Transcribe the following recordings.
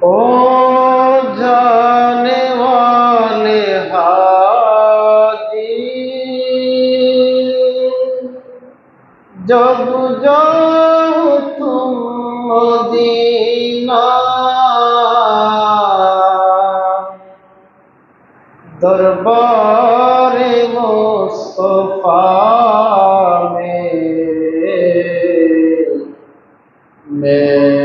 او جانے والے حاجی جب جاؤ تم مدینہ دربار مصطفیٰ میں میرا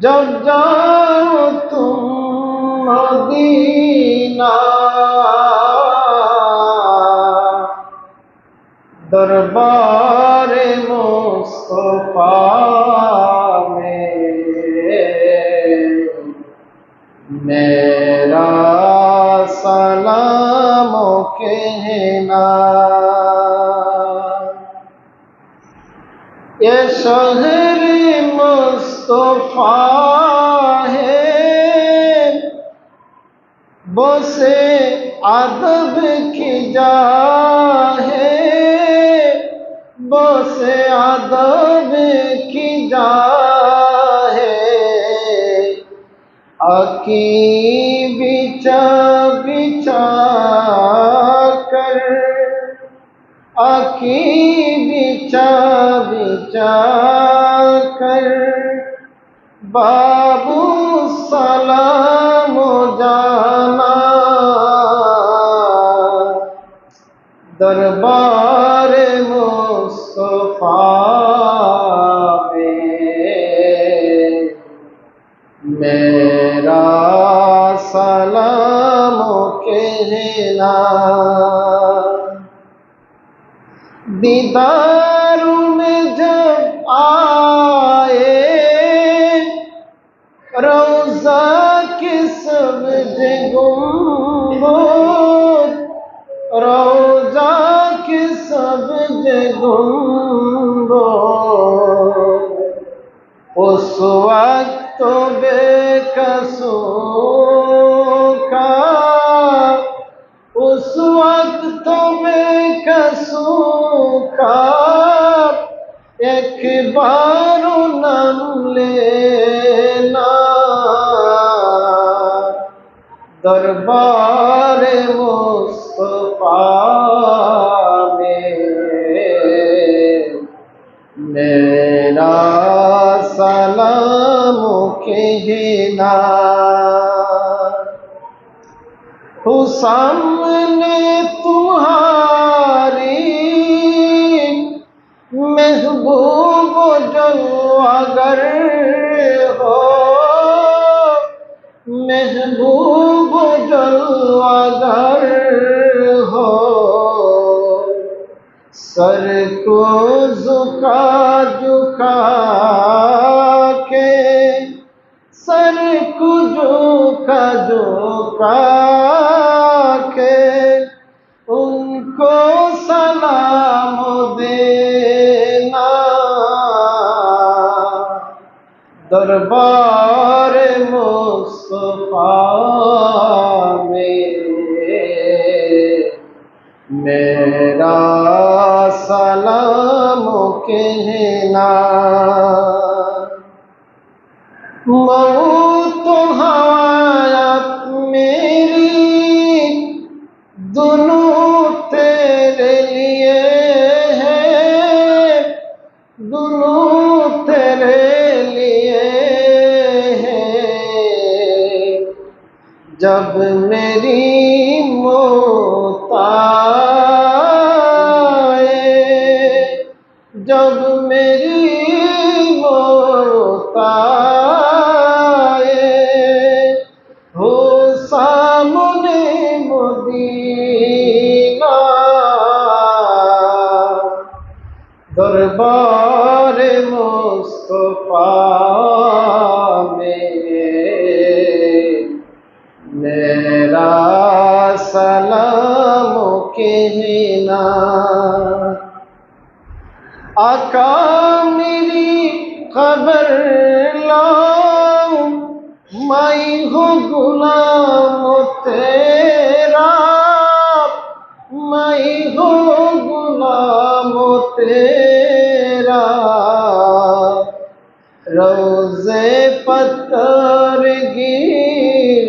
جب جاؤ تم مدینہ۔ دربار مصطفیٰ میں میرا سلام کہنا۔ یہ شہر مصطفیٰ ہے۔ بسے ادب کی جا ہے۔ بسے ادب کی جا ہے۔ اکی بچا بچا کر اکی بابو سلام جانا دربار مصطفیٰ میں میرا سلام کہنا۔ دیدار میں جب آئے روزہ کے سبز گنبد روزہ کے سبز گنبد اس وقت تو بے کسو کا اس وقت تو بے کسو کا ایک بار نم لینا دربار مصطفیٰ میں میرا سلام کہنا۔ ہو سامنے تمہاری محبوب جو اگر ہو محبوب کو جھکا جھکا کے سر کو جھکا جھکا کے ان کو سلام دینا۔ دربار مصطفیٰ میں میرا سلام کہنا موت حیات میری دونوں تیرے لیے ہے۔ دونوں تیرے لیے ہے۔ جب میری موت موت آئے ہو سامنے مدینہ دربار مصطفیٰ میں میرا سلام کہنا آقا میری খবর লাও মাই হো গুলাম তেরা মাই হো গুলাম তেরা রোজে পত্তর গির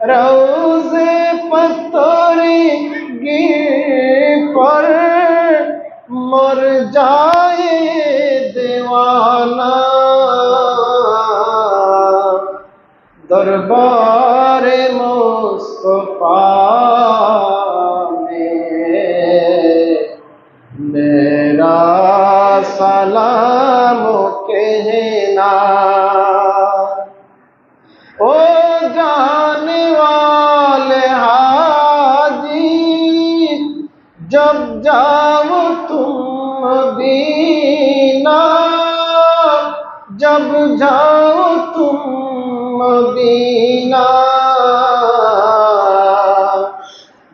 রও دربار مصطفیٰ میں میرا سلام کہنا۔ او جانے والے حاجی، جب جاؤ تم مدینہ، جب جاؤ تم مدینہ۔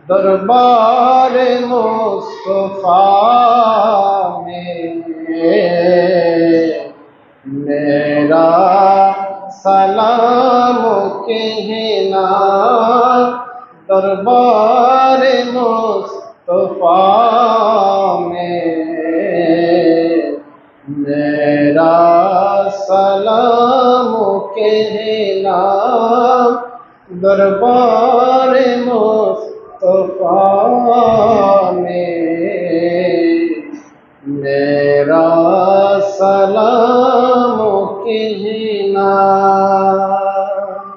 دربار مصطفیٰ میں میرا سلام کہنا۔ دربار مصطفیٰ দরবারে মোস্তফা